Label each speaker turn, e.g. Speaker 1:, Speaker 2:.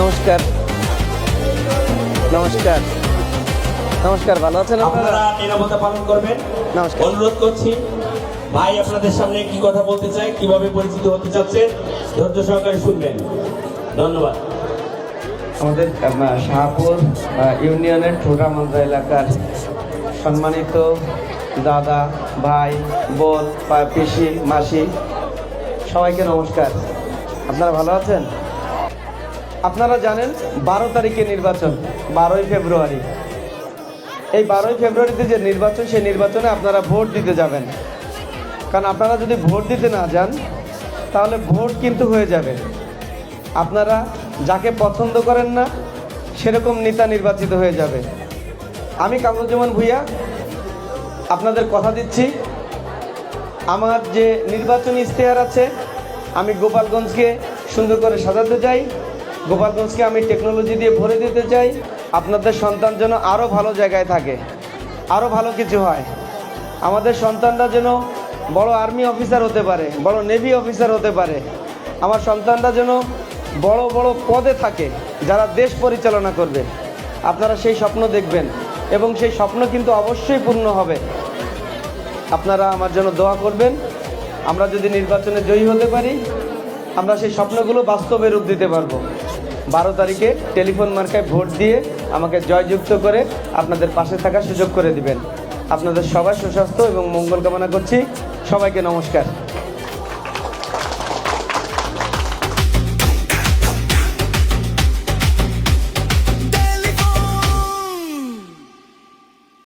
Speaker 1: নমস্কার। নমস্কার। নমস্কার ভালো আছেন আপনারা?
Speaker 2: নিরাপত্তা পালন করবেন।
Speaker 1: নমস্কার।
Speaker 2: অনুরোধ করছি ভাই আপনাদের সামনে কি কথা বলতে চাই কীভাবে পরিচিত হতে চাচ্ছেন ধৈর্য সহকারে শুনবেন। ধন্যবাদ।
Speaker 1: আমাদের শাহপুর ইউনিয়নের ঠোঁটামান্দ্রা এলাকার সম্মানিত দাদা ভাই বোন পিসি মাসি সবাইকে নমস্কার। আপনারা ভালো আছেন? আপনারা জানেন বারো তারিখে নির্বাচন, বারোই ফেব্রুয়ারি। এই বারোই ফেব্রুয়ারিতে যে নির্বাচন, সেই নির্বাচনে আপনারা ভোট দিতে যাবেন। কারণ আপনারা যদি ভোট দিতে না যান, তাহলে ভোট কিন্তু হয়ে যাবে। আপনারা যাকে পছন্দ করেন না, সেরকম নেতা নির্বাচিত হয়ে যাবে। আমি কামরুজ্জামান ভুইয়া, আপনাদের কথা দিচ্ছি। আমার যে নির্বাচনী ইশতেহার আছে, আমি গোপালগঞ্জকে সুন্দর করে সাজাতে চাই। গোপালগঞ্জকে আমি টেকনোলজি দিয়ে ভরে দিতে চাই। আপনাদের সন্তান যেন আরও ভালো জায়গায় থাকে আরও ভালো কিছু হয়। আমাদের সন্তানরা যেন বড় আর্মি অফিসার হতে পারে, বড় নেভি অফিসার হতে পারে। আমার সন্তানরা যেন বড় বড় পদে থাকে, যারা দেশ পরিচালনা করবে। আপনারা সেই স্বপ্ন দেখবেন এবং সেই স্বপ্ন কিন্তু অবশ্যই পূর্ণ হবে। আপনারা আমার জন্য দোয়া করবেন। আমরা যদি নির্বাচনে জয়ী হতে পারি, আমরা সেই স্বপ্নগুলো বাস্তবে রূপ দিতে পারব। বারো তারিখে টেলিফোন মার্কায় ভোট দিয়ে আমাকে জয়যুক্ত করে আপনাদের পাশে থাকার সুযোগ করে দিবেন। আপনাদের সবাই সুস্বাস্থ্য এবং মঙ্গল কামনা করছি। সবাইকে নমস্কার।